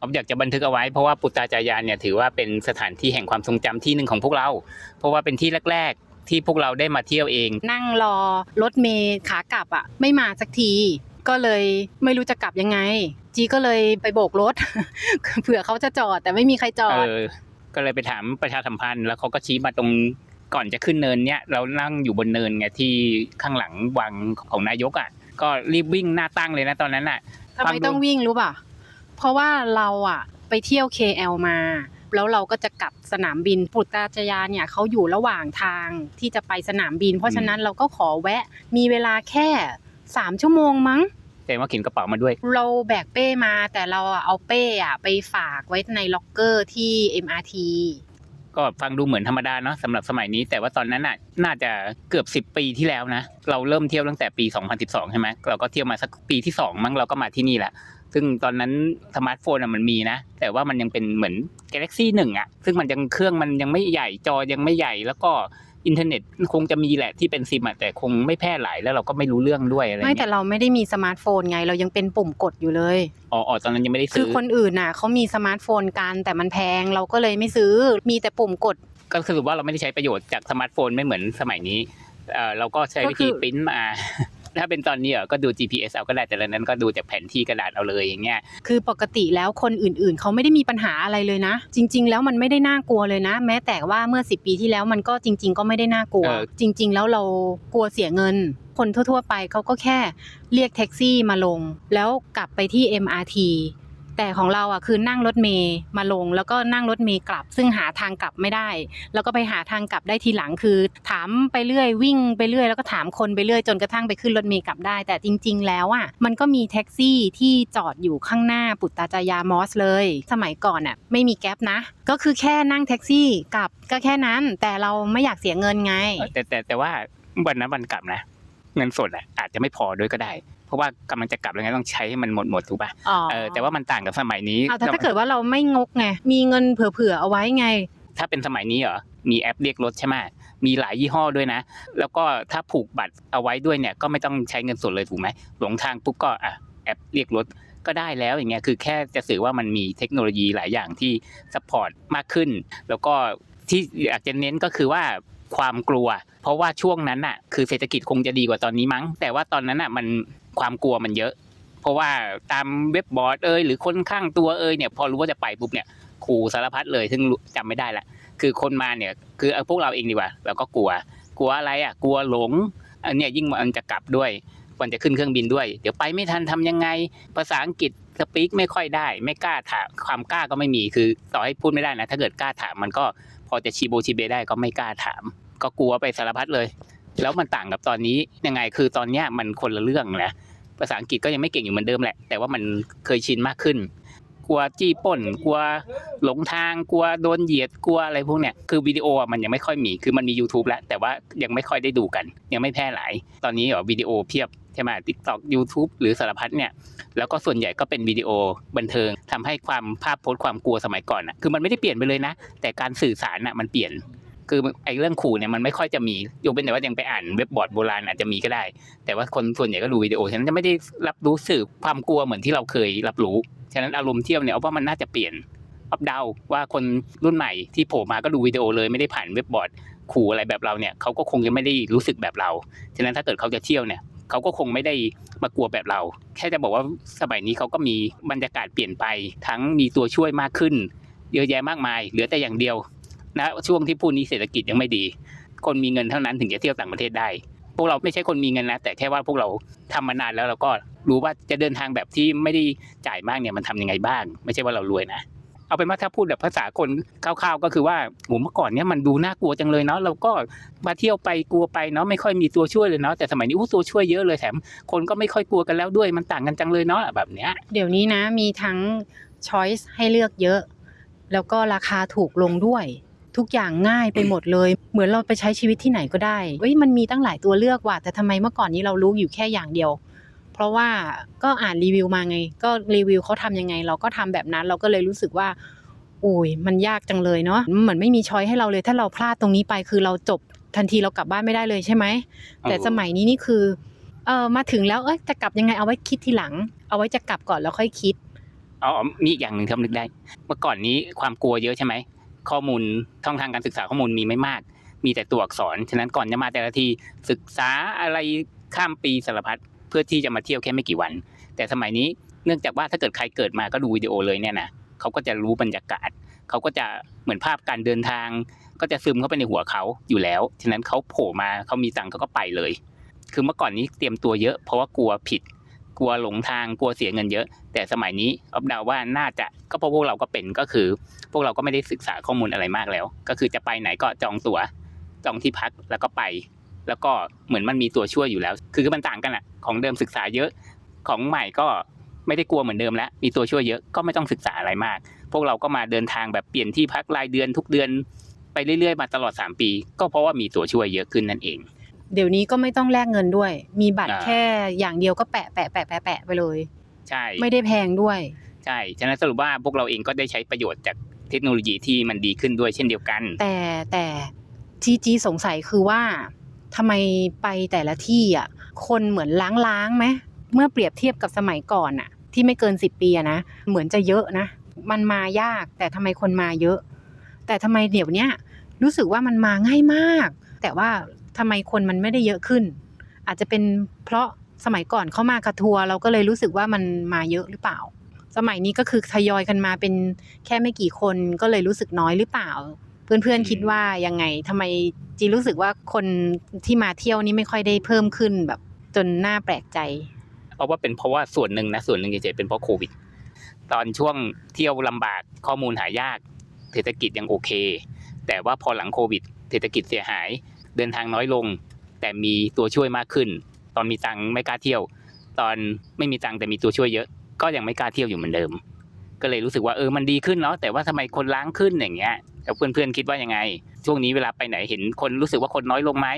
ผมอยากจะบันทึกเอาไว้เพราะว่าปุตตาจารยานเนี่ยถือว่าเป็นสถานที่แห่งความทรงจำที่หนึ่งของพวกเรา เพราะว่าเป็นที่แรก ๆ ที่พวกเราได้มาเที่ยวเอง นั่งรอรถเมย์ขากลับอะ ไม่มาสักที ก็เลยไม่รู้จะกลับยังไง จีก็เลยไปโบกรถ เผื่อเขาจะจอดแต่ไม่มีใครจอเอดอก็เลยไปถามประชาสัมพันธ์ แล้วเขาก็ชี้มาตรงก่อนจะขึ้นเนินเนี่ยเรานั่งอยู่บนเนินไงที่ข้างหลังวังของนายกอะก็รีบวิ่งหน้าตั้งเลยนะตอนนั้นอะทำไมต้องวิ่งรู้ป่ะ เพราะว่าเราอะไปเที่ยว KL มา แล้วเราก็จะกลับสนามบินปุตตาจยาเนี่ยเขาอยู่ระหว่างทางที่จะไปสนามบิน เพราะฉะนั้นเราก็ขอแวะมีเวลาแค่สามชั่วโมงมั้งแต่ว่าเข็นกระเป๋ามาด้วย เราแบกเป้มาแต่เราอะเอาเป้อะไปฝากไว้ในล็อกเกอร์ที่ MRT ก็ฟังดูเหมือนธรรมดาเนาะสำหรับสมัยนี้ แต่ว่าตอนนั้นน่ะน่าจะเกือบ 10 ปีที่แล้วนะ เราเริ่มเที่ยวตั้งแต่ปี 2012 ใช่ไหมเราก็เที่ยวมาสักปีที่ 2 มั้งเราก็มาที่นี่แหละ ซึ่งตอนนั้นสมาร์ทโฟนอะมันมีนะ แต่ว่ามันยังเป็นเหมือน Galaxy 1อะซึ่งมันยังเครื่องมันยังไม่ใหญ่จอยังไม่ใหญ่แล้วก็อินเทอร์เน็ตคงจะมีแหละที่เป็นซิมอะแต่คงไม่แพร่หลายแล้วเราก็ไม่รู้เรื่องด้วยอะไรไม่แต่เงี้ยเราไม่ได้มีสมาร์ทโฟนไง เรายังเป็นปุ่มกดอยู่เลยอ๋ออ๋อตอนนั้นยังไม่ได้คืซื้ออคนอื่นน่ะเขามีสมาร์ทโฟนกันแต่มันแพงเราก็เลยไม่ซื้อมีแต่ปุ่มกด ก็สรุปว่าเราไม่ได้ใช้ประโยชน์จากสมาร์ทโฟนไม่เหมือนสมัยนี้เอ่อเราก็ใช้วิธีก็คือปริ้นมา ถ้าเป็นตอนนี้อะก็ดู GPS เอาก็ได้แต่ละนั้นก็ดูจากแผนที่กระดาษเอาเลยอย่างเงี้ยคือปกติแล้วคนอื่นๆ เขาไม่ได้มีปัญหาอะไรเลยนะ จริง ๆ แล้วมันไม่ได้น่ากลัวเลยนะ แม้แต่ว่าเมื่อ 10 ปีที่แล้วมันก็จริง ๆ ก็ไม่ได้น่ากลัวเออจริง ๆ แล้วเรากลัวเสียเงินคนทั่ว ๆ ไปเขาก็แค่เรียกแท็กซี่มาลง แล้วกลับไปที่ MRT แต่ของเราอะคือนั่งรถเมย์มาลง แล้วก็นั่งรถเมย์กลับ ซึ่งหาทางกลับไม่ได้ แล้วก็ไปหาทางกลับได้ทีหลังคือ ถามไปเรื่อยวิ่งไปเรื่อยแล้วก็ถามคนไปเรื่อยจนกระทั่งไปขึ้นรถเมย์กลับได้ แต่จริง ๆ แล้วอะมันก็มีแท็กซี่ที่จอดอยู่ข้างหน้าปุตตาจายามอสเลย สมัยก่อนอะไม่มีแก๊ปนะ ก็คือแค่นั่งแท็กซี่กลับก็แค่นั้น แต่เราไม่อยากเสียเงินไง แต่แต่แต่ว่าวันนั้นวันกลับนะ เงินสดอะอาจจะไม่พอด้วยก็ได้ เพราะว่ากำลังจะกลับแล้วไงต้องใช้ให้มันหมดหมดถูกป่ะอ๋อเออแต่ว่ามันต่างกับสมัยนี้เอาแต่ถ้าเกิดว่าเราไม่งกไงมีเงินเผื่อๆเอาไว้ไง ถ้าเป็นสมัยนี้เหรอมีแอปเรียกรถใช่ไหมมีหลายยี่ห้อด้วยนะ แล้วก็ถ้าผูกบัตรเอาไว้ด้วยเนี่ยก็ไม่ต้องใช้เงินสดเลยถูกไหมหลงทางปุ๊บก็อะแอปเรียกรถก็ได้แล้วอย่างเงี้ยคือแค่จะสื่อว่ามันมีเทคโนโลยีหลายอย่างที่ซัพพอร์ตมากขึ้น แล้วก็ที่อยากจะเน้นก็คือว่าความกลัว เพราะว่าช่วงนั้นน่ะคือเศรษฐกิจคงจะดีกว่าตอนนี้มั้ง แต่ว่าตอนนั้นน่ะมัน ความกลัวมันเยอะ เพราะว่าตามเว็บบอร์ดเอยหรือคนข้างตัวเอยเนี่ยพอรู้ว่าจะไปปุ๊บเนี่ยขู่สารพัดเลยซึ่งรู้จำไม่ได้ละคือคนมาเนี่ยคืออพวกเราเองดีกว่าเราก็กลัว กลัวอะไรอะ กลัวหลงอันเนี้ยยิ่งมันจะกลับด้วยวันจะขึ้นเครื่องบินด้วย เดี๋ยวไปไม่ทันทำยังไง ภาษาอังกฤษสปีกไม่ค่อยได้ ไม่กล้าถามความกล้าก็ไม่มีคือต่อให้พูดไม่ได้นะ ถ้าเกิดกล้าถามมันก็พอจะชีโบชีเบได้ก็ไม่กล้าถาม ก็กลัวไปสารพัดเลย แล้วมันต่างกับตอนนี้ยังไงคือตอนเนี้ยมันคนละเรื่องนะ ภาษาอังกฤษก็ยังไม่เก่งอยู่เหมือนเดิมแหละ แต่ว่ามันเคยชินมากขึ้น กลัวจี้ป่น กลัวหลงทาง กลัวโดนเหยียด กลัวอะไรพวกเนี้ย คือวิดีโอมันยังไม่ค่อยมี คือมันมี YouTube แล้ว แต่ว่ายังไม่ค่อยได้ดูกัน ยังไม่แพร่หลาย ตอนนี้เหรอวิดีโอเพียบใช่ไหม TikTok YouTube หรือสารพัดเนี่ย แล้วก็ส่วนใหญ่ก็เป็นวิดีโอบันเทิงทำให้ความภาพโพสต์ความกลัวสมัยก่อนอะคือมันไม่ได้เปลี่ยนไปเลยนะ แต่การสื่อสารอะมันเปลี่ยน คือไอ้เรื่องขู่เนี่ยมันไม่ค่อยจะมียกเป็นแต่ว่ายังไปอ่านเว็บบอร์ดโบราณอาจจะมีก็ได้ แต่ว่าคนส่วนใหญ่ก็ดูวิดีโอฉะนั้นจะไม่ได้รับรู้สื่อความกลัวเหมือนที่เราเคยรับรู้ฉะนั้นอารมณ์เที่ยวเนี่ยเอาว่ามันน่าจะเปลี่ยนอัปดาวว่าคนรุ่นใหม่ที่โผล่มาก็ดูวิดีโอเลยไม่ได้ผ่านเว็บบอร์ดขู่อะไรแบบเราเนี่ยเขาก็คงจะไม่ได้รู้สึกแบบเราฉะนั้นถ้าเกิดเขาจะเที่ยวเนี่ยเขาก็คงไม่ได้มากลัวแบบเรา แค่จะบอกว่าสมัยนี้เขาก็มีบรรยากาศเปลี่ยนไป ทั้งมีตัวช่วยมากขึ้น เยอะแยะมากมาย เหลือแต่อย่างเดียว นะช่วงที่พูดนี้เศรษฐกิจยังไม่ดี คนมีเงินเท่านั้นถึงจะเที่ยวต่างประเทศได้ พวกเราไม่ใช่คนมีเงินนะ แต่แค่ว่าพวกเราทำมานานแล้วเราก็รู้ว่าจะเดินทางแบบที่ไม่ได้จ่ายมากเนี่ยมันทำยังไงบ้าง ไม่ใช่ว่าเรารวยนะเอาเป็นว่าถ้าพูดแบบภาษาคนคร่าวๆก็คือว่าโหเมื่อก่อนเนี่ยมันดูน่ากลัวจังเลยเนาะเราก็มาเที่ยวไปกลัวไปเนาะไม่ค่อยมีตัวช่วยเลยเนาะแต่สมัยนี้อู้ตัวช่วยเยอะเลยแถมคนก็ไม่ค่อยกลัวกันแล้วด้วยมันต่างกันจังเลยเนาะแบบเนี้ยเดี๋ยวนี้นะมีทั้งช้อยส์ให้เลือกเยอะ แล้วก็ราคาถูกลงด้วย ทุกอย่างง่ายไปหมดเลย เหมือนเราไปใช้ชีวิตที่ไหนก็ได้เฮ้ยมันมีตั้งหลายตัวเลือกว่ะแต่ทำไมเมื่อก่อนนี้เรารู้อยู่แค่อย่างเดียว เพราะว่าก็อ่านรีวิวมาไง ก็รีวิวเขาทำยังไง เราก็ทำแบบนั้นเราก็เลยรู้สึกว่าอุ้ยมันยากจังเลยเนาะเหมือนไม่มีช้อยให้เราเลย ถ้าเราพลาดตรงนี้ไปคือเราจบทันทีเรากลับบ้านไม่ได้เลยใช่ไหมแต่สมัยนี้นี่คือเออมาถึงแล้วเอ้ยจะกลับยังไงเอาไว้คิดทีหลัง เอาไว้จะกลับก่อนแล้วค่อยคิดอ๋อมีอีกอย่างหนึ่งที่ผมนึกได้ เมื่อก่อนนี้ความกลัวเยอะใช่ไหม ข้อมูลช่องทางการศึกษาข้อมูลมีไม่มาก มีแต่ตัวอักษร ฉะนั้นก่อนจะมาแต่ละทีศึกษาอะไรข้ามปีสารพัดเพื่อที่จะมาเที่ยวแค่ไม่กี่วัน แต่สมัยนี้เนื่องจากว่าถ้าเกิดใครเกิดมาก็ดูวิดีโอเลยเนี่ยนะเขาก็จะรู้บรรยากาศเขาก็จะเหมือนภาพการเดินทาง ก็จะซึมเข้าไปในหัวเขาอยู่แล้ว ฉะนั้นเขาโผล่มาเขามีตังเขาก็ไปเลย คือเมื่อก่อนนี้เตรียมตัวเยอะ เพราะว่ากลัวผิด กลัวหลงทางกลัวเสียเงินเยอะ แต่สมัยนี้ออฟเดาว่าน่าจะก็เพราะพวกเราก็เป็นก็คือ พวกเราก็ไม่ได้ศึกษาข้อมูลอะไรมากแล้ว ก็คือจะไปไหนก็จองตั๋วจองที่พักแล้วก็ไป แล้วก็เหมือนมันมีตัวช่วยอยู่แล้ว คือมันต่างกันอะของเดิมศึกษาเยอะของใหม่ก็ไม่ได้กลัวเหมือนเดิมแล้ว มีตัวช่วยเยอะก็ไม่ต้องศึกษาอะไรมาก พวกเราก็มาเดินทางแบบเปลี่ยนที่พักรายเดือนทุกเดือน ไปเรื่อยๆมาตลอด 3 ปี ก็เพราะว่ามีตัวช่วยเยอะขึ้นนั่นเอง เดี๋ยวนี้ก็ไม่ต้องแลกเงินด้วย มีบัตรอ่า แค่อย่างเดียวก็แปะแปะแปะแปะแปะไปเลย ใช่ไม่ได้แพงด้วย ใช่ ฉะนั้นสรุปว่าพวกเราเองก็ได้ใช้ประโยชน์จากเทคโนโลยีที่มันดีขึ้นด้วยเช่นเดียวกัน แต่แต่ที่จีสงสัยคือว่าทำไมไปแต่ละที่อะคนเหมือนล้างๆไหมเมื่อเปรียบเทียบกับสมัยก่อนอะ ที่ไม่เกินสิบปีอะนะเหมือนจะเยอะนะ มันมายากแต่ทำไมคนมาเยอะ แต่ทำไมเดี๋ยวเนี้ยรู้สึกว่ามันมาง่ายมาก แต่ว่า ทำไมคนมันไม่ได้เยอะขึ้น อาจจะเป็นเพราะสมัยก่อนเข้ามากระทัวร์เราก็เลยรู้สึกว่ามันมาเยอะหรือเปล่า สมัยนี้ก็คือทยอยกันมาเป็นแค่ไม่กี่คนก็เลยรู้สึกน้อยหรือเปล่า เพื่อนๆคิดว่ายังไงทำไมจีรู้สึกว่าคนที่มาเที่ยวนี่ไม่ค่อยได้เพิ่มขึ้นแบบจนน่าแปลกใจเพราะว่าเป็นเพราะว่าส่วนหนึ่งนะส่วนหนึ่งเฉยๆเป็นเพราะโควิด ตอนช่วงเที่ยวลำบากข้อมูลหายาก เศรษฐกิจยังโอเค แต่ว่าพอหลังโควิด เศรษฐกิจเสียหาย เดินทางน้อยลง แต่มีตัวช่วยมากขึ้น ตอนมีตังค์ไม่กล้าเที่ยว ตอนไม่มีตังค์แต่มีตัวช่วยเยอะ ก็ยังไม่กล้าเที่ยวอยู่เหมือนเดิม ก็เลยรู้สึกว่าเออมันดีขึ้นเนาะแต่ว่าทำไมคนล้างขึ้นอย่างเงี้ยแล้วเพื่อนๆคิดว่ายังไง ช่วงนี้เวลาไปไหนเห็นคนรู้สึกว่าคนน้อยลงไหม